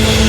Thank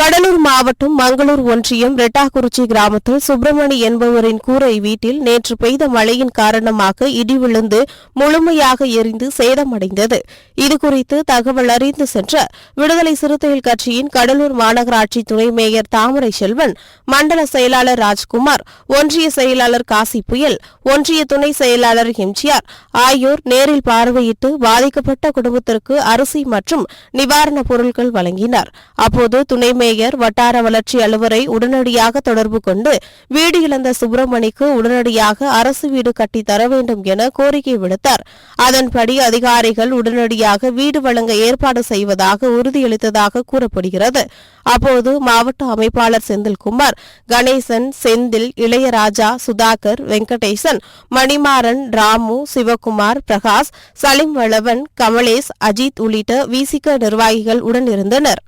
Cuddalore மாவட்டம் மங்களூர் ஒன்றியம் ரெட்டாக்குறிச்சி கிராமத்தில் சுப்பிரமணி என்பவரின் கூரை வீட்டில் நேற்று பெய்த மழையின் காரணமாக இடி விழுந்து முழுமையாக எரிந்து சேதமடைந்தது. இதுகுறித்து தகவல் அறிந்து சென்ற விடுதலை சிறுத்தைகள் கட்சியின் கடலூர் மாநகராட்சி துணை மேயர் தாமரை செல்வன் மண்டல செயலாளர் ராஜ்குமார் ஒன்றிய செயலாளர் காசி புயல் ஒன்றிய துணை செயலாளர் எம்ஜிஆர் ஆகியோர் நேரில் பார்வையிட்டு பாதிக்கப்பட்ட குடும்பத்திற்கு அரிசி மற்றும் நிவாரணப் பொருட்கள் வழங்கினர். அப்போது துணை மேயர் வட்டார வளர்ச்சி அலுவலரை உடனடியாக தொடர்பு கொண்டு வீடு இழந்த சுப்பிரமணிக்கு உடனடியாக அரசு வீடு கட்டி தர வேண்டும் என கோரிக்கை விடுத்தார். அதன்படி அதிகாரிகள் உடனடியாக வீடு வழங்க ஏற்பாடு செய்வதாக உறுதியளித்ததாக கூறப்படுகிறது. அப்போது மாவட்ட அமைப்பாளர் செந்தில்குமார் கணேசன் செந்தில் இளையராஜா சுதாகர் வெங்கடேசன் மணிமாறன் ராமு சிவகுமார் பிரகாஷ் சலிம் வளவன் கமலேஷ் அஜித் உள்ளிட்ட விசிக நிர்வாகிகள் உடனிருந்தனர்.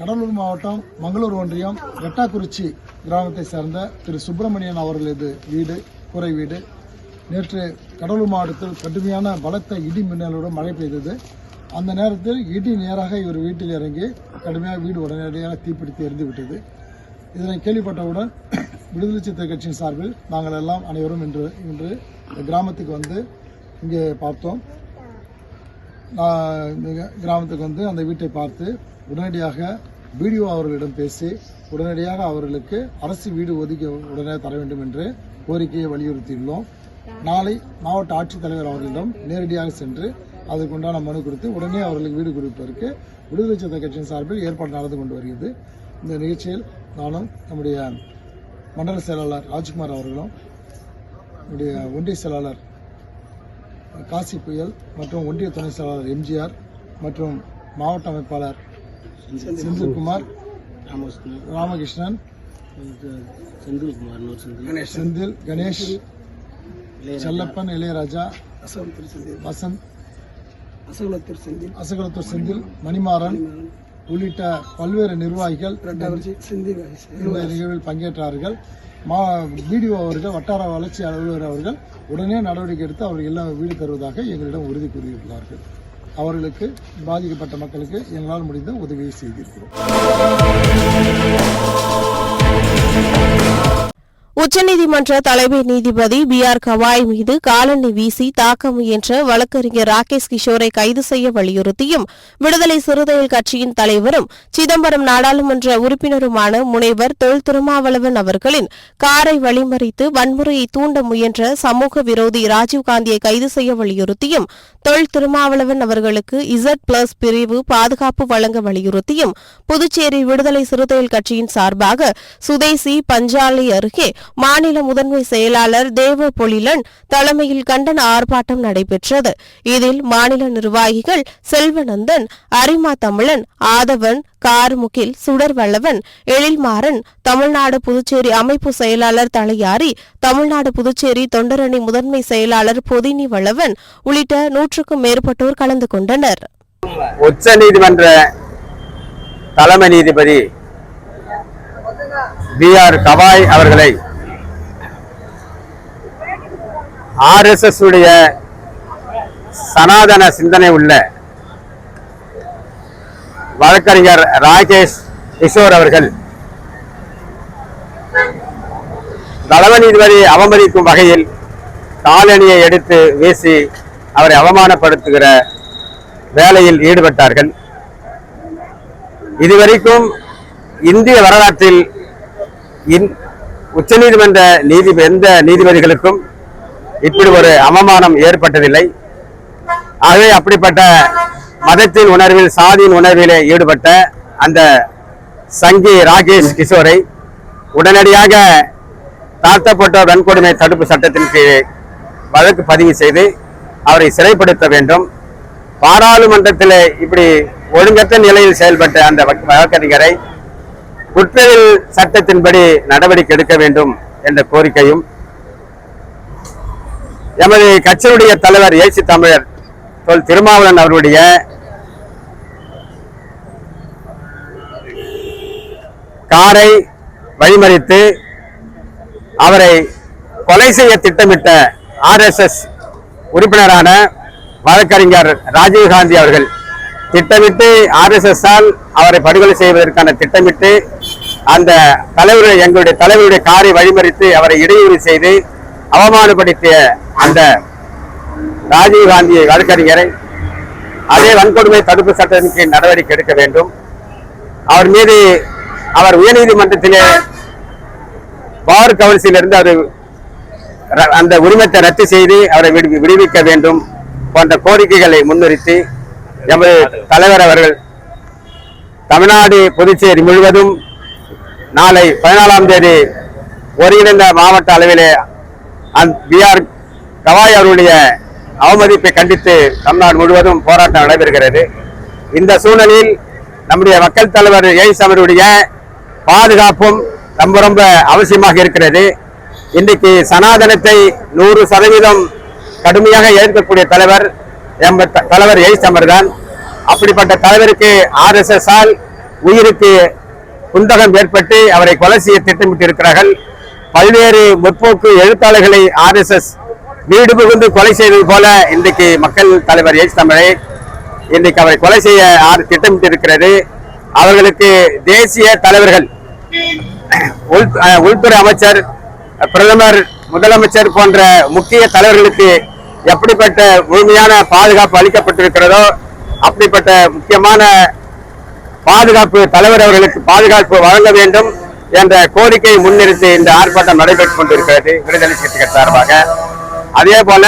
கடலூர் மாவட்டம் மங்களூர் ஒன்றியம் எட்டாக்குறிச்சி கிராமத்தை சேர்ந்த திரு சுப்பிரமணியன் அவர்களது வீடு குறை வீடு. நேற்று கடலூர் மாவட்டத்தில் கடுமையான பலத்த இடி மின்னலுடன் மழை பெய்தது. அந்த நேரத்தில் இடி நேராக இவர் வீட்டில் இறங்கி கடுமையாக வீடு உடனடியாக தீப்பிடித்து எரிந்து விட்டது. இதனை கேள்விப்பட்டவுடன் விடுதலை சித்திர கட்சியின் சார்பில் நாங்கள் எல்லாம் அனைவரும் இன்று இன்று இந்த கிராமத்துக்கு வந்து இங்கே பார்த்தோம். நான் இந்த கிராமத்துக்கு வந்து அந்த வீட்டை பார்த்து உடனடியாக பிடிஓ அவர்களிடம் பேசி உடனடியாக அவர்களுக்கு அரசு வீடு ஒதுக்கி உடனே தர வேண்டும் என்று கோரிக்கையை வலியுறுத்தியுள்ளோம். நாளை மாவட்ட ஆட்சித்தலைவர் அவர்களிடம் நேரடியாக சென்று அதற்குண்டான மனு கொடுத்து உடனே அவர்களுக்கு வீடு கொடுப்பதற்கு விடுதலை சிறுத்தை கட்சியின் சார்பில் ஏற்பாடு நடந்து கொண்டு வருகிறது. இந்த நிகழ்ச்சியில் நானும் நம்முடைய மண்டல செயலாளர் ராஜ்குமார் அவர்களும் நம்முடைய ஒன்றிய செயலாளர் காசி புயல் மற்றும் ஒன்றிய துணை செயலாளர் எம்ஜிஆர் மற்றும் மாவட்ட அமைப்பாளர் செந்தில்குமார் ராமகிருஷ்ணன். செந்தில். கணேஷ். செல்லப்பன் இளையராஜா வசந்த் அசகுலத்தூர் செந்தில். மணிமாறன் உள்ளிட்ட பல்வேறு நிர்வாகிகள் இந்த நிகழ்வில் பங்கேற்றார்கள். மா பிடிஓ அவர்கள் வட்டார வளர்ச்சி அலுவலர் அவர்கள் உடனே நடவடிக்கை எடுத்து அவர்கள் எல்லாம் வீடு தருவதாக எங்களிடம் உறுதி கூறியுள்ளார்கள். அவர்களுக்கு பாதிக்கப்பட்ட மக்களுக்கு எங்களால் முடிந்த உதவியை செய்திருக்கிறோம். உச்சநீதிமன்ற தலைமை நீதிபதி பி ஆர் கவாய் மீது காலணி வீசி தாக்க முயன்ற வழக்கறிஞர் ராகேஷ் கிஷோரை கைது செய்ய வலியுறுத்தியும் விடுதலை சிறுத்தைகள் கட்சியின் தலைவரும் சிதம்பரம் நாடாளுமன்ற உறுப்பினருமான முனைவர் தொல் திருமாவளவன் அவர்களின் காரை வழிமறித்து வன்முறையை தூண்ட முயன்ற சமூக விரோதி ராஜீவ்காந்தியை கைது செய்ய வலியுறுத்தியும் தொல் திருமாவளவன் அவர்களுக்கு இசட் பிளஸ் பிரிவு பாதுகாப்பு வழங்க வலியுறுத்தியும் புதுச்சேரி விடுதலை சிறுத்தைகள் கட்சியின் சார்பாக சுதேசி பஞ்சாலை அருகே மாநில முதன்மை செயலாளர் தேவ பொழிலன் தலைமையில் கண்டன ஆர்ப்பாட்டம் நடைபெற்றது. இதில் மாநில நிர்வாகிகள் செல்வநந்தன் அரிமா தமிழன் ஆதவன் கார்முகில் சுடர்வல்லவன் எழில்மாறன் தமிழ்நாடு புதுச்சேரி அமைப்பு செயலாளர் தலையாரி தமிழ்நாடு புதுச்சேரி தொண்டரணி முதன்மை செயலாளர் பொதினி வல்லவன் உள்ளிட்ட நூற்றுக்கும் மேற்பட்டோர் கலந்து கொண்டனர். உச்ச நீதிமன்ற தலைமை நீதிபதி பி ஆர் கவாய் அவர்களை ஆர்எஸ்எஸ் உடைய சனாதன சிந்தனை உள்ள வழக்கறிஞர் ராகேஷ் கிஷோர் அவர்கள் தலைமை நீதிபதி அவமதிக்கும் வகையில் காலணியை எடுத்து வீசி அவரை அவமானப்படுத்துகிற வேலையில் ஈடுபட்டார்கள். இதுவரைக்கும் இந்திய வரலாற்றில் உச்ச உச்சநீதிமன்ற நீதி எந்த நீதிபதிகளுக்கும் இப்படி ஒரு அவமானம் ஏற்பட்டதில்லை. ஆகவே அப்படிப்பட்ட மதத்தின் உணர்வில் சாதியின் உணர்விலே ஈடுபட்ட அந்த சங்கி ராகேஷ் கிஷோரை உடனடியாக தாழ்த்தப்பட்டோர் வன்கொடுமை தடுப்பு சட்டத்தின் கீழ் வழக்கு பதிவு செய்து அவரை சிறைப்படுத்த வேண்டும். பாராளுமன்றத்தில் இப்படி ஒழுங்கற்ற நிலையில் செயல்பட்ட அந்த வழக்கறிஞரை குற்றவியல் சட்டத்தின்படி நடவடிக்கை எடுக்க வேண்டும் என்ற கோரிக்கையும் எமது கட்சியினுடைய தலைவர் ஏசி தமிழர் தொல் திருமாவளன் அவருடைய காரை வழிமறித்து அவரை கொலை செய்ய திட்டமிட்ட ஆர்எஸ்எஸ் உறுப்பினரான வழக்கறிஞர் ராஜீவ்காந்தி அவர்கள் திட்டமிட்டு ஆர்எஸ்எஸ் ஆல் அவரை படுகொலை செய்வதற்கான திட்டமிட்டு அந்த தலைவர் எங்களுடைய தலைவருடைய காரை வழிமறித்து அவரை இடையூறு செய்து அவமானப்படுத்திய அந்த ராஜீவ்காந்தியை வழக்கறிஞரை அதே வன்கொடுமை தடுப்பு சட்டத்தின் கீழ் நடவடிக்கை எடுக்க வேண்டும். அவர் மீது அவர் உயர்நீதிமன்றத்திலே பார் கவுன்சிலிருந்து அவர் அந்த உரிமத்தை ரத்து செய்து அவரை விடுவிக்க வேண்டும் போன்ற கோரிக்கைகளை முன்னிறுத்தி எமது தலைவர் அவர்கள் தமிழ்நாடு புதுச்சேரி முழுவதும் நாளை பதினாலாம் தேதி ஒருங்கிணைந்த மாவட்ட அளவிலே அந் பிஆர் கவாய் அவருடைய அவமதிப்பை கண்டித்து தமிழ்நாடு முழுவதும் போராட்டம் நடைபெறுகிறது. இந்த சூழலில் நம்முடைய மக்கள் தலைவர் ஏய்ஸ் அவருடைய பாதுகாப்பும் ரொம்ப ரொம்ப அவசியமாக இருக்கிறது. இன்றைக்கு சனாதனத்தை நூறு சதவீதம் கடுமையாக எதிர்க்கக்கூடிய தலைவர் எம் த- தலைவர் எய்ஸ் அமர்தான். அப்படிப்பட்ட தலைவருக்கு ஆர்எஸ்எஸ் ஆல் உயிருக்கு குந்தகம் ஏற்பட்டு அவரை கொலை செய்ய திட்டமிட்டு இருக்கிறார்கள் பல்வேறு முற்போக்கு எழுத்தாளர்களை ஆர்எஸ்எஸ் வீடு புகுந்து கொலை செய்தது போல இன்றைக்கு மக்கள் தலைவர் எச் தமிழை இன்றைக்கு அவரை கொலை செய்ய ஆறு திட்டமிட்டு இருக்கிறது அவர்களுக்கு தேசிய தலைவர்கள் உள் உள்துறை அமைச்சர் பிரதமர் முதலமைச்சர் போன்ற முக்கிய தலைவர்களுக்கு எப்படிப்பட்ட முழுமையான பாதுகாப்பு அளிக்கப்பட்டிருக்கிறதோ அப்படிப்பட்ட முக்கியமான பாதுகாப்பு தலைவர் அவர்களுக்கு பாதுகாப்பு வழங்க வேண்டும் என்ற கோரிக்கையை முன்னிறுத்தி இந்த ஆர்ப்பாட்டம் நடைபெற்றுக் கொண்டிருக்கிறது. விடுதலை சிறுத்தைகள் சார்பாக அதே போல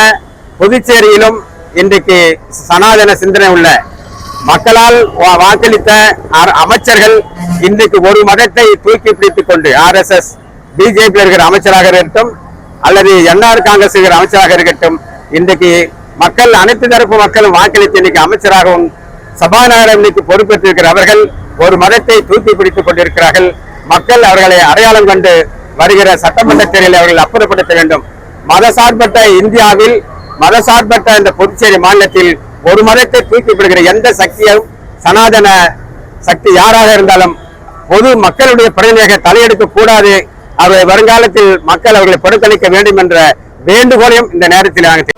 புதுச்சேரியிலும் இன்றைக்கு சனாதன சிந்தனை உள்ள மக்களால் வாக்களித்த அமைச்சர்கள் இன்றைக்கு ஒரு மதத்தை தூக்கி பிடித்துக் கொண்டு ஆர்எஸ்எஸ் பிஜேபி இருக்கிற அமைச்சராக இருக்கட்டும் அல்லது என்ஆர் காங்கிரஸ் இருக்கிற அமைச்சராக இருக்கட்டும் இன்றைக்கு மக்கள் அனைத்து தரப்பு மக்களும் வாக்களித்து இன்னைக்கு அமைச்சராகவும் சபாநாயகர் இன்னைக்கு பொறுப்பேற்றிருக்கிற அவர்கள் ஒரு மதத்தை தூக்கி பிடித்துக் கொண்டிருக்கிறார்கள். மக்கள் அவர்களை அடையாளம் கண்டு வருகிற சட்டமன்ற தேர்தலில் அவர்கள் அப்புறப்படுத்த வேண்டும். மதசார்பற்ற இந்தியாவில் மதசார்பற்ற இந்த புதுச்சேரி மாநிலத்தில் ஒரு மதத்தை தூக்கி எந்த சக்தியும் சனாதன சக்தி யாராக இருந்தாலும் பொது மக்களுடைய பிரதிநிதியாக தலையெடுக்க கூடாது. அவர்களை வருங்காலத்தில் மக்கள் அவர்களை புறக்கணிக்க வேண்டும் என்ற வேண்டுகோளையும் இந்த நேரத்தில் நாங்கள்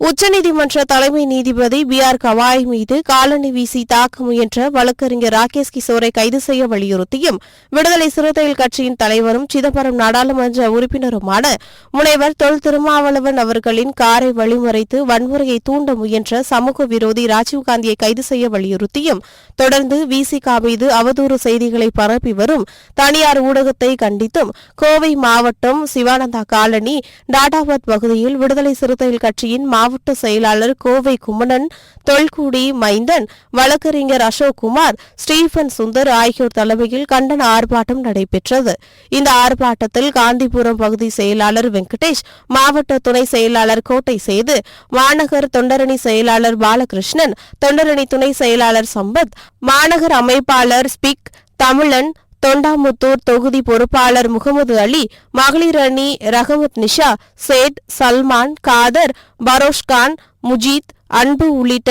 உச்சநீதிமன்ற தலைமை நீதிபதி பி ஆர் கவாய் மீது காலணி வீசி தாக்க முயன்ற வழக்கறிஞர் ராகேஷ் கிஷோரை கைது செய்ய வலியுறுத்தியும் விடுதலை சிறுத்தைகள் கட்சியின் தலைவரும் சிதம்பரம் நாடாளுமன்ற உறுப்பினருமான முனைவர் தொல் திருமாவளவன் அவர்களின் காரை வழிமறைத்து வன்முறையை தூண்ட முயன்ற சமூக விரோதி ராஜீவ்காந்தியை கைது செய்ய வலியுறுத்தியும் தொடர்ந்து விசிகா மீது அவதூறு செய்திகளை பரப்பி வரும் தனியார் ஊடகத்தை கண்டித்தும் கோவை மாவட்டம் சிவானந்தா காலனி டாடாபாத் பகுதியில் விடுதலை சிறுத்தைகள் கட்சியின் மாவட்ட செயலாளர் கோவை குமணன் தொல்குடி மைந்தன் வழக்கறிஞர் அசோக்குமார் ஸ்டீபன் சுந்தர் ஆகியோர் தலைமையில் கண்டன ஆர்ப்பாட்டம் நடைபெற்றது. இந்த ஆர்ப்பாட்டத்தில் காந்திபுரம் பகுதி செயலாளர் வெங்கடேஷ் மாவட்ட துணை செயலாளர் கோட்டை செய்து மாநகர் தொண்டரணி செயலாளர் பாலகிருஷ்ணன் தொண்டரணி துணை செயலாளர் சம்பத் மாநகர் அமைப்பாளர் ஸ்பிக் தமிழன் தொண்டாமுத்தூர் தொகுதி பொறுப்பாளர் முகமது அலி மகளிர் அணி ரஹமத் நிஷா சேட் சல்மான் காதர் பரோஷ்கான் முஜீத் அன்பு உள்ளிட்ட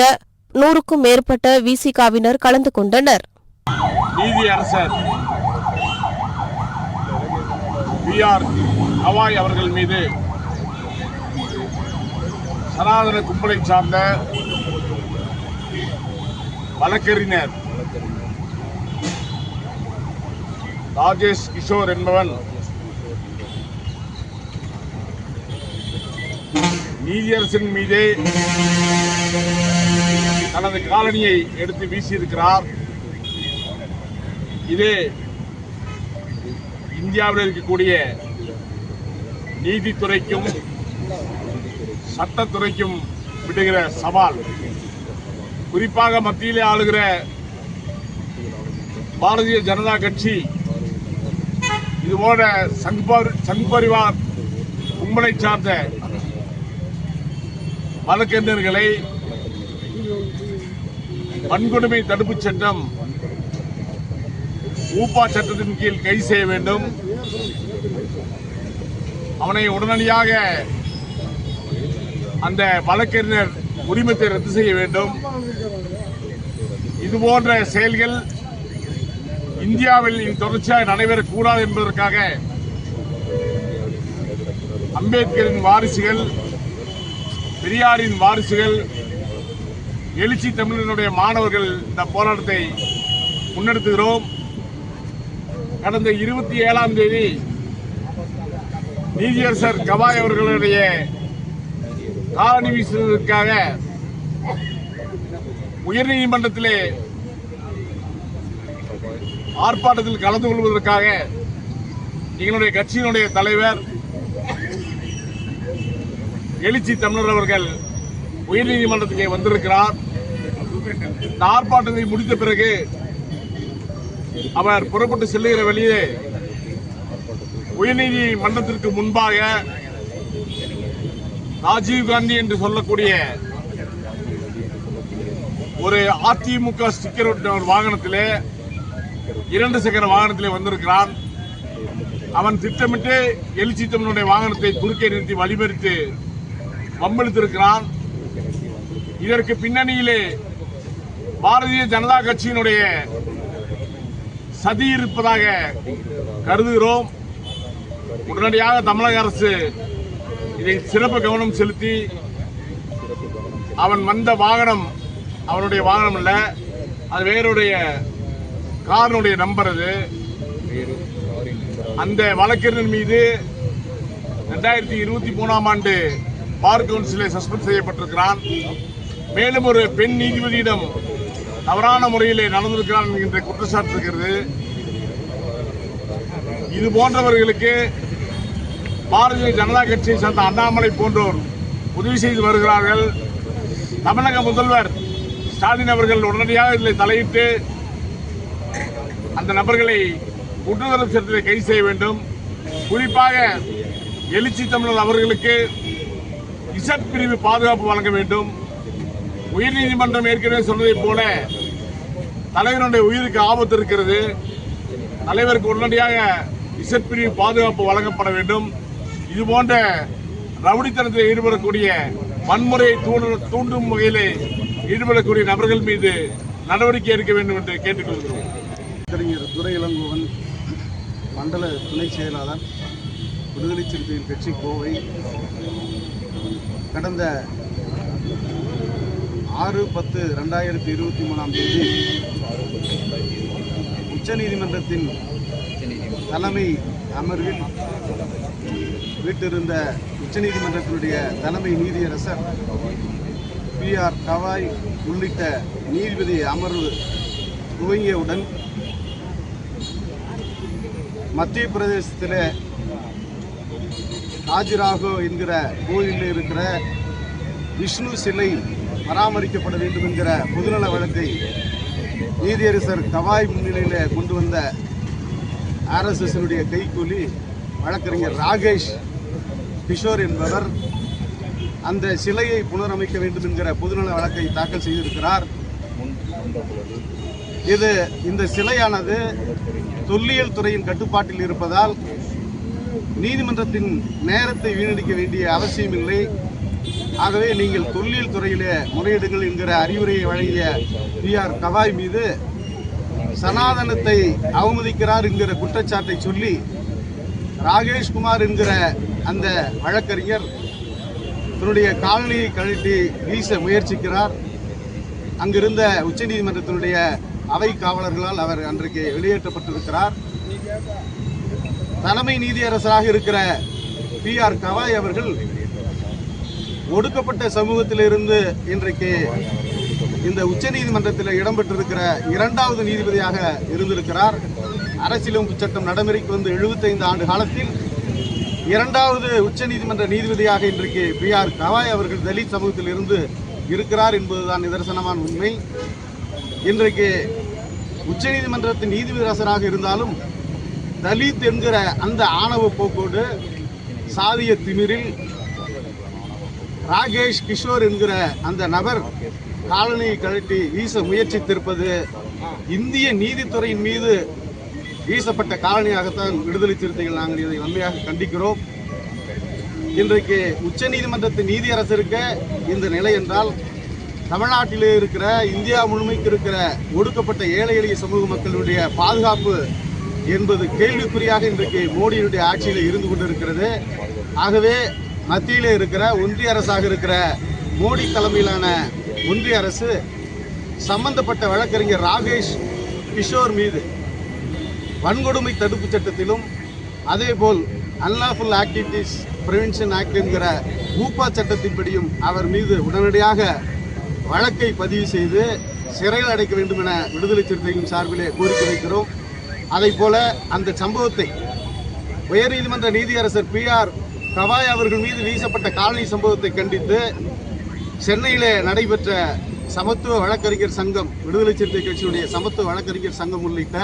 நூறுக்கும் மேற்பட்ட விசிகாவினர் கலந்து கொண்டனர். ஹவாய் அவர்கள் மீது சனாதன கும்பலை சார்ந்த வழக்கறிஞர் ராஜேஷ் கிஷோர் என்பவன் நீதியரசின் மீதே தனது காலனியை எடுத்து வீசியிருக்கிறார். இது இந்தியாவில் இருக்கக்கூடிய நீதித்துறைக்கும் சட்டத்துறைக்கும் விடுகிற சவால். குறிப்பாக மத்தியிலே ஆளுகிற பாரதிய ஜனதா கட்சி இதுபோல சங்பர் சங்பரிவார் கும்பலை சார்ந்த வழக்கறிஞர்களை வன்கொடுமை தடுப்புச் சட்டம் ஊப்பா சட்டத்தின் கீழ் கைது செய்ய வேண்டும். அவனை உடனடியாக அந்த வழக்கறிஞர் உரிமத்தை ரத்து செய்ய வேண்டும். இது போன்ற செயல்கள் இந்தியாவில் இனி தொடர்ச்சியாக நடைபெறக்கூடாது என்பதற்காக அம்பேத்கரின் வாரிசுகள் பெரியாரின் வாரிசுகள் எழுச்சி தமிழனுடைய மாணவர்கள் இந்த போராட்டத்தை முன்னெடுத்துகிறோம். கடந்த இருபத்தி ஏழாம் தேதி நீதியரசர் கவாய் அவர்களுடைய காலனி வீசுவதற்காக உயர்நீதிமன்றத்திலே ஆர்ப்பாட்டத்தில் கலந்து கொள்வதற்காக எங்களுடைய கட்சியினுடைய தலைவர் எழுச்சி தமிழர் அவர்கள் உயர்நீதிமன்றத்துக்கு வந்திருக்கிறார். இந்த ஆர்ப்பாட்டத்தை முடித்த பிறகு அவர் புறப்பட்டு செல்லுகிற வழியே உயர்நீதிமன்றத்திற்கு முன்பாக ராஜீவ் காந்தி என்று சொல்லக்கூடிய ஒரு அதிமுக ஸ்டிக்கர் வாகனத்திலே இரண்டு சக்கர வாகனத்திலே வந்திருக்கிறான். அவன் திட்டமிட்டு எழுச்சி தமிழனுடைய வாகனத்தை குறுக்கே நிறுத்தி வழிமறித்து வம்பிழுத்திருக்கிறான். இதற்கு பின்னணியிலே பாரதிய ஜனதா கட்சியினுடைய சதி இருப்பதாக கருதுகிறோம். உடனடியாக தமிழக அரசு இதை சிறப்பு கவனம் செலுத்தி அவன் வந்த வாகனம் அவனுடைய வாகனம் அல்ல அது வேறுடைய காரனுடைய நம்பர் அது. அந்த வழக்கறிஞர் மீது ரெண்டாயிரத்தி இருபத்தி மூணாம் ஆண்டு பார் கவுன்சிலை சஸ்பெண்ட் செய்யப்பட்டிருக்கிறான். மேலும் ஒரு பெண் நீதிபதியிடம் தவறான முறையிலே நடந்திருக்கிறான் என்கின்ற குற்றச்சாட்டு இருக்கிறது. இது போன்றவர்களுக்கு பாரதிய ஜனதா கட்சியை சேர்ந்த அண்ணாமலை போன்றோர் உதவி செய்து வருகிறார்கள். தமிழக முதல்வர் ஸ்டாலின் அவர்கள் உடனடியாக இதில் தலையிட்டு அந்த நபர்களை குற்றத்தடுப்பு சட்டத்தில் கைது செய்ய வேண்டும். குறிப்பாக எழுச்சி தமிழர் அவர்களுக்கு இசட் பிரிவு பாதுகாப்பு வழங்க வேண்டும். உயர்நீதிமன்றம் ஏற்கனவே சொன்னதைப் போல தலைவருடைய உயிருக்கு ஆபத்து இருக்கிறது. தலைவருக்கு உடனடியாக இசட் பிரிவு பாதுகாப்பு வழங்கப்பட வேண்டும். இது போன்ற ரவுடித்தனத்தில் ஈடுபடக்கூடிய வன்முறையை தூண்டும் வகையிலே ஈடுபடக்கூடிய நபர்கள் மீது நடவடிக்கை எடுக்க வேண்டும் என்று கேட்டுக்கொள்கிறோம் கலைஞர் துரை இளங்கோவன் மண்டல துணை செயலாளர் விடுதலை சிறுத்தைகள் கட்சி கோவை. கடந்த ஆறு பத்து ரெண்டாயிரத்தி இருபத்தி மூணாம் தேதி உச்சநீதிமன்றத்தின் தலைமை அமர்வில் வீட்டிருந்த உச்சநீதிமன்றத்தினுடைய தலைமை நீதியரசர் பி ஆர் கவாய் உள்ளிட்ட நீதிபதி அமர்வு துவங்கியவுடன் மத்திய பிரதேசத்தில் காஜிராகோ என்கிற கோயிலில் இருக்கிற விஷ்ணு சிலை பராமரிக்கப்பட வேண்டும் என்கிற பொதுநல வழக்கை நீதியரசர் கவாய் முன்னிலையில் கொண்டு வந்த ஆர்எஸ்எஸ்னுடைய கைக்கூலி வழக்கறிஞர் ராகேஷ் கிஷோர் என்பவர் அந்த சிலையை புனரமைக்க வேண்டும் என்கிற பொதுநல வழக்கை தாக்கல் செய்திருக்கிறார். இது இந்த சிலையானது தொல்லியல் துறையின் கட்டுப்பாட்டில் இருப்பதால் நீதிமன்றத்தின் நேரத்தை வீணடிக்க வேண்டிய அவசியமில்லை. ஆகவே நீங்கள் தொல்லியல் துறையிலே முறையிடுங்கள் என்கிற அறிவுரையை வழங்கிய பி ஆர் கவாய் மீது சனாதனத்தை அவமதிக்கிறார் என்கிற குற்றச்சாட்டை சொல்லி ராகேஷ்குமார் என்கிற அந்த வழக்கறிஞர் தன்னுடைய காலனியை கழட்டி வீச முயற்சிக்கிறார். அங்கிருந்த உச்சநீதிமன்றத்தினுடைய அவை காவலர்களால் அவர் அன்றைக்கு வெளியேற்றப்பட்டிருக்கிறார். தலைமை நீதியரசராக இருக்கிற பி ஆர் கவாய் அவர்கள் ஒடுக்கப்பட்ட சமூகத்திலிருந்து இன்றைக்கு இந்த உச்ச நீதிமன்றத்தில் இடம்பெற்றிருக்கிற இரண்டாவது நீதிபதியாக இருந்திருக்கிறார். அரசியலமைப்பு சட்டம் நடைமுறைக்கு வந்து 75 ஆண்டு காலத்தில் இரண்டாவது உச்ச நீதிமன்ற நீதிபதியாக இன்றைக்கு பி ஆர் கவாய் அவர்கள் தலித் சமூகத்தில் இருந்து இருக்கிறார் என்பதுதான் நிதர்சனமான உண்மை. இன்றைக்கு உச்சநீதிமன்றத்தின் நீதிபதிரசராக இருந்தாலும் தலித் என்கிற அந்த ஆணவ போக்கோடு சாதிய திமிரில் ராகேஷ் கிஷோர் என்கிற அந்த நபர் காலனியை கழட்டி வீச முயற்சித்திருப்பது இந்திய நீதித்துறையின் மீது வீசப்பட்ட காலனியாகத்தான் விடுதலை சிறுத்தைகள் நாங்கள் இதை வன்மையாக கண்டிக்கிறோம். இன்றைக்கு உச்சநீதிமன்றத்தின் நீதியரசருக்கு இந்த நிலை என்றால் தமிழ்நாட்டிலே இருக்கிற இந்தியா முழுமைக்கு இருக்கிற ஒடுக்கப்பட்ட ஏழை எளிய சமூக மக்களுடைய பாதுகாப்பு என்பது கேள்விக்குறியாக இன்றைக்கு மோடியினுடைய ஆட்சியில் இருந்து கொண்டிருக்கிறது. ஆகவே மத்தியிலே இருக்கிற ஒன்றிய அரசாக இருக்கிற மோடி தலைமையிலான ஒன்றிய அரசு சம்பந்தப்பட்ட வழக்கறிஞர் ராகேஷ் கிஷோர் மீது வன்கொடுமை தடுப்பு சட்டத்திலும் அதேபோல் அன்லாஃபுல் ஆக்டிவிட்டீஸ் ப்ரிவென்ஷன் ஆக்ட் என்கிற ஊப்பா சட்டத்தின்படியும் அவர் மீது உடனடியாக வழக்கை பதிவு செய்து சிறையில் அடைக்க வேண்டும் என விடுதலை சிறுத்தைகளின் சார்பிலே கோரிக்கை வைக்கிறோம். அதை போல அந்த சம்பவத்தை உயர்நீதிமன்ற நீதியரசர் பி ஆர் கவாய் அவர்கள் மீது வீசப்பட்ட காலனி சம்பவத்தை கண்டித்து சென்னையிலே நடைபெற்ற சமத்துவ வழக்கறிஞர் சங்கம் விடுதலை சிறுத்தை கட்சியுடைய சமத்துவ வழக்கறிஞர் சங்கம் உள்ளிட்ட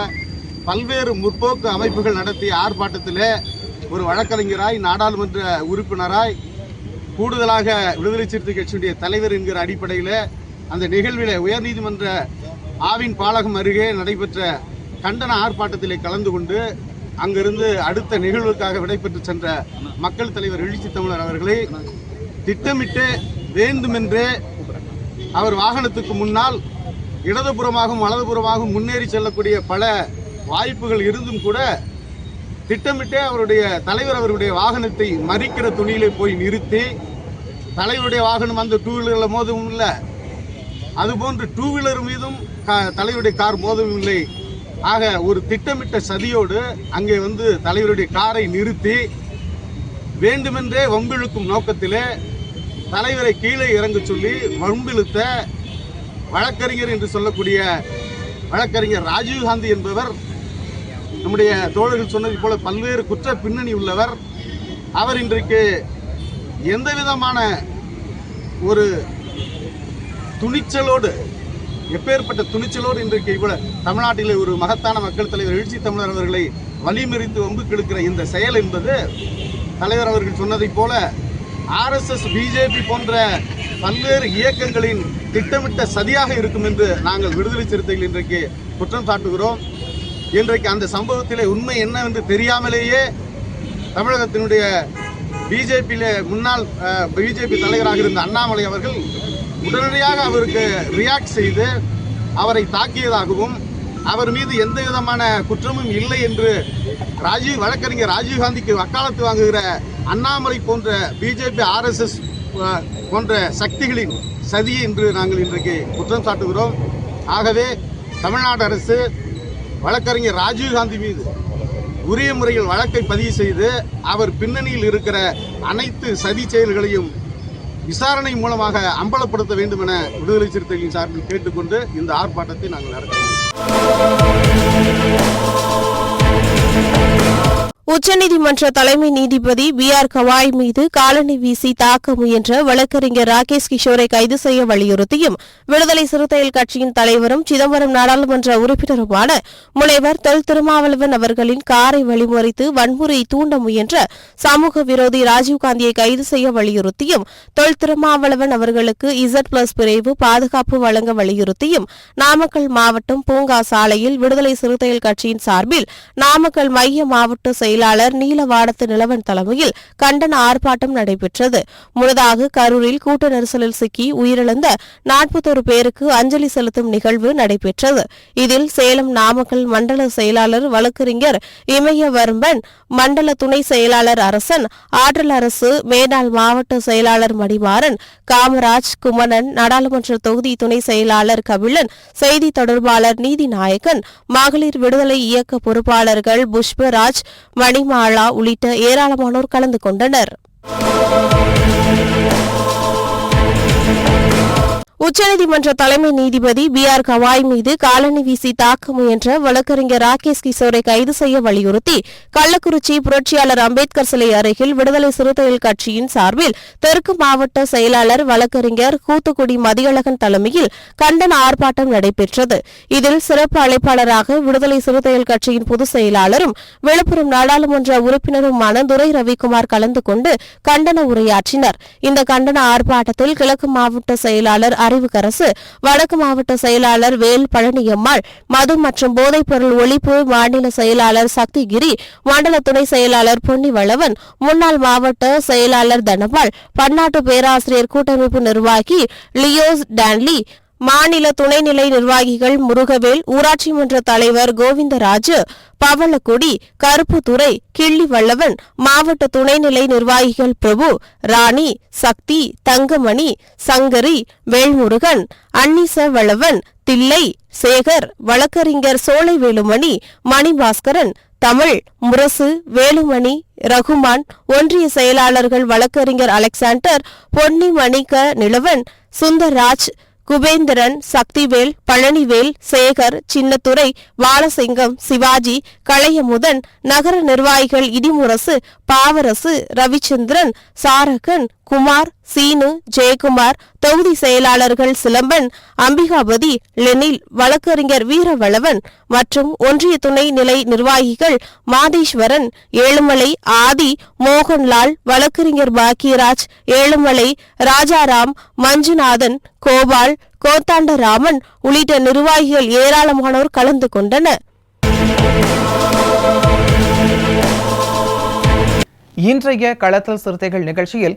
பல்வேறு முற்போக்கு அமைப்புகள் நடத்திய ஆர்ப்பாட்டத்திலே ஒரு வழக்கறிஞராய் நாடாளுமன்ற உறுப்பினராய் கூடுதலாக விடுதலை சிறுத்தை கட்சியுடைய தலைவர் என்கிற அடிப்படையில் அந்த நிகழ்விலே உயர்நீதிமன்ற ஆவின் பாலகம் அருகே நடைபெற்ற கண்டன ஆர்ப்பாட்டத்திலே கலந்து கொண்டு அங்கிருந்து அடுத்த நிகழ்வுக்காக விடைபெற்று சென்ற மக்கள் தலைவர் எழுச்சி தமிழர் அவர்களை திட்டமிட்டு வேண்டுமென்றே அவர் வாகனத்துக்கு முன்னால் இடதுபுறமாகவும் வலதுபுறமாகவும் முன்னேறி செல்லக்கூடிய பல வாய்ப்புகள் இருந்தும் கூட திட்டமிட்டே அவருடைய தலைவர் அவருடைய வாகனத்தை மறிக்கிற துணியிலே போய் நிறுத்தி தலைவருடைய வாகனம் அந்த டூ வீலரில் மோதவும் இல்லை. அதுபோன்று டூ வீலர் மீதும் தலைவருடைய கார் மோதவும் இல்லை. ஆக ஒரு திட்டமிட்ட சதியோடு அங்கே வந்து தலைவருடைய காரை நிறுத்தி வேண்டுமென்றே வம்பிழுக்கும் நோக்கத்திலே தலைவரை கீழே இறங்க சொல்லி வம்பிழுத்த வழக்கறிஞர் என்று சொல்லக்கூடிய வழக்கறிஞர் ராஜீவ்காந்தி என்பவர் நம்முடைய தோழர்கள் சொன்னது போல பல்வேறு குற்ற பின்னணி உள்ளவர். அவர் இன்றைக்கு எந்த விதமான ஒரு துணிச்சலோடு எப்பேற்பட்ட துணிச்சலோடு இன்றைக்கு இவ்வளவு தமிழ்நாட்டிலே ஒரு மகத்தான மக்கள் தலைவர் எழுச்சி தமிழர் அவர்களை வழிமறித்து வம்புக்கு இழுக்கிற இந்த செயல் என்பது தலைவர் அவர்கள் சொன்னதைப் போல ஆர்எஸ்எஸ் பிஜேபி போன்ற பல்வேறு இயக்கங்களின் திட்டமிட்ட சதியாக இருக்கும் என்று நாங்கள் விடுதலை சிறுத்தைகள் இன்றைக்கு குற்றம் சாட்டுகிறோம். இன்றைக்கு அந்த சம்பவத்திலே உண்மை என்னவென்று தெரியாமலேயே தமிழகத்தினுடைய பிஜேபியில முன்னாள் பிஜேபி தலைவராக இருந்த அண்ணாமலை அவர்கள் உடனடியாக அவருக்கு ரியாக்ட் செய்து அவரை தாக்கியதாகவும் அவர் மீது எந்த விதமான குற்றமும் இல்லை என்று ராஜீவ் வழக்கறிஞர் ராஜீவ்காந்திக்கு வக்காலத்து வாங்குகிற அண்ணாமலை போன்ற பிஜேபி ஆர்எஸ்எஸ் போன்ற சக்திகளின் சதி என்று நாங்கள் இன்றைக்கு குற்றம் சாட்டுகிறோம். ஆகவே தமிழ்நாடு அரசு வழக்கறிஞர் ராஜீவ்காந்தி மீது உரிய முறையில் வழக்கை பதிவு செய்து அவர் பின்னணியில் இருக்கிற அனைத்து சதி செயல்களையும் விசாரணை மூலமாக அம்பலப்படுத்த வேண்டும் என விடுதலை சிறுத்தைகளின் சார்பில் கேட்டுக்கொண்டு இந்த ஆர்ப்பாட்டத்தை நாங்கள் நடத்துகிறோம் உச்சநீதிமன்ற தலைமை நீதிபதி பி ஆர் கவாய் மீது காலணி வீசி தாக்க முயன்ற வழக்கறிஞர் ராகேஷ் கிஷோரை கைது செய்ய வலியுறுத்தியும் விடுதலை சிறுத்தைகள் கட்சியின் தலைவரும் சிதம்பரம் நாடாளுமன்ற உறுப்பினருமான முனைவர் தொல் திருமாவளவன் அவர்களின் காரை வழிமறித்து வன்முறை தூண்ட முயன்ற சமூக விரோதி ராஜீவ்காந்தியை கைது செய்ய வலியுறுத்தியும் தொல் திருமாவளவன் அவர்களுக்கு இசட் பிளஸ் பிரிவு பாதுகாப்பு வழங்க வலியுறுத்தியும் நாமக்கல் மாவட்டம் பூங்கா சாலையில் விடுதலை சிறுத்தைகள் கட்சியின் சார்பில் நாமக்கல் மைய மாவட்ட செயலாளர் நீலவாடத்து நிலவன் தலைமையில் கண்டன ஆர்ப்பாட்டம் நடைபெற்றது. முன்னதாக கரூரில் கூட்ட நெரிசலில் சிக்கி உயிரிழந்த நாற்பத்தொரு பேருக்கு அஞ்சலி செலுத்தும் நிகழ்வு நடைபெற்றது. இதில் சேலம் நாமக்கல் மண்டல செயலாளர் வழக்கறிஞர் இமயவர்மன் மண்டல துணை செயலாளர் அரசன் ஆற்றல் அரசு மேடாள் மாவட்ட செயலாளர் மணிமாறன் காமராஜ் குமணன் நாடாளுமன்ற தொகுதி துணை செயலாளர் கபிலன் செய்தி தொடர்பாளர் நீதிநாயகன் மகளிர் விடுதலை இயக்க பொறுப்பாளர்கள் புஷ்பராஜ் மணிமாலா உள்ளிட்ட ஏராளமானோர் கலந்து கொண்டனர். உச்சநீதிமன்ற தலைமை நீதிபதி பி ஆர் கவாய் மீது காலணி வீசி தாக்க முயன்ற வழக்கறிஞர் ராகேஷ் கிஷோரை கைது செய்ய வலியுறுத்தி கள்ளக்குறிச்சி புரட்சியாளர் அம்பேத்கர் சிலை அருகில் விடுதலை சிறுத்தைகள் கட்சியின் சார்பில் தெற்கு மாவட்ட செயலாளர் வழக்கறிஞர் கூத்துக்குடி மதியழகன் தலைமையில் கண்டன ஆர்ப்பாட்டம் நடைபெற்றது. இதில் சிறப்பு அழைப்பாளராக விடுதலை சிறுத்தைகள் கட்சியின் பொதுச் செயலாளரும் விழுப்புரம் நாடாளுமன்ற உறுப்பினருமான துரை ரவிக்குமார் கலந்து கொண்டு கண்டன உரையாற்றினர். இந்த கண்டன ஆர்ப்பாட்டத்தில் கிழக்கு மாவட்ட செயலாளர் அறிவுக்கரசு வடக்கு மாவட்ட செயலாளர் வேல் பழனியம்மாள் மது மற்றும் போதைப்பொருள் ஒழிப்பு மாநில செயலாளர் சக்திகிரி மண்டல துணை செயலாளர் பொன்னிவளவன் முன்னாள் மாவட்ட செயலாளர் தனபால் பன்னாட்டு பேராசிரியர் கூட்டமைப்பு நிர்வாகி லியோஸ் டான்லி மாநில துணைநிலை நிர்வாகிகள் முருகவேல் ஊராட்சி மன்ற தலைவர் கோவிந்தராஜு பவளக்குடி கருப்புத்துறை கிள்ளி வல்லவன் மாவட்ட துணைநிலை நிர்வாகிகள் பிரபு ராணி சக்தி தங்கமணி சங்கரி வேல்முருகன் அன்னிச வளவன் தில்லை சேகர் வழக்கறிஞர் சோலை வேலுமணி மணிபாஸ்கரன் தமிழ் முரசு வேலுமணி ரகுமான் ஒன்றிய செயலாளர்கள் வழக்கறிஞர் அலெக்சாண்டர் பொன்னி மணிக நிலவன் சுந்தர்ராஜ் குபேந்திரன் சக்திவேல் பழனிவேல் சேகர் சின்னத்துறை பாலசிங்கம் சிவாஜி களையமுதன் நகர நிர்வாகிகள் இடிமுரசு பாவரசு ரவிச்சந்திரன் சாரகன் குமார் சீனு ஜெயக்குமார் தொகுதி செயலாளர்கள் சிலம்பன் அம்பிகாபதி லெனில் வழக்கறிஞர் வீரவளவன் மற்றும் ஒன்றிய துணை நிலை நிர்வாகிகள் மாதேஸ்வரன் ஏழுமலை ஆதி மோகன்லால் வழக்கறிஞர் பாக்கியராஜ் ஏழுமலை ராஜாராம் மஞ்சுநாதன் கோபால் கோத்தாண்டராமன் உள்ளிட்ட நிர்வாகிகள் ஏராளமானோர் கலந்து கொண்டனர். இன்றைய களத்தல் சிறுத்தைகள் நிகழ்ச்சியில்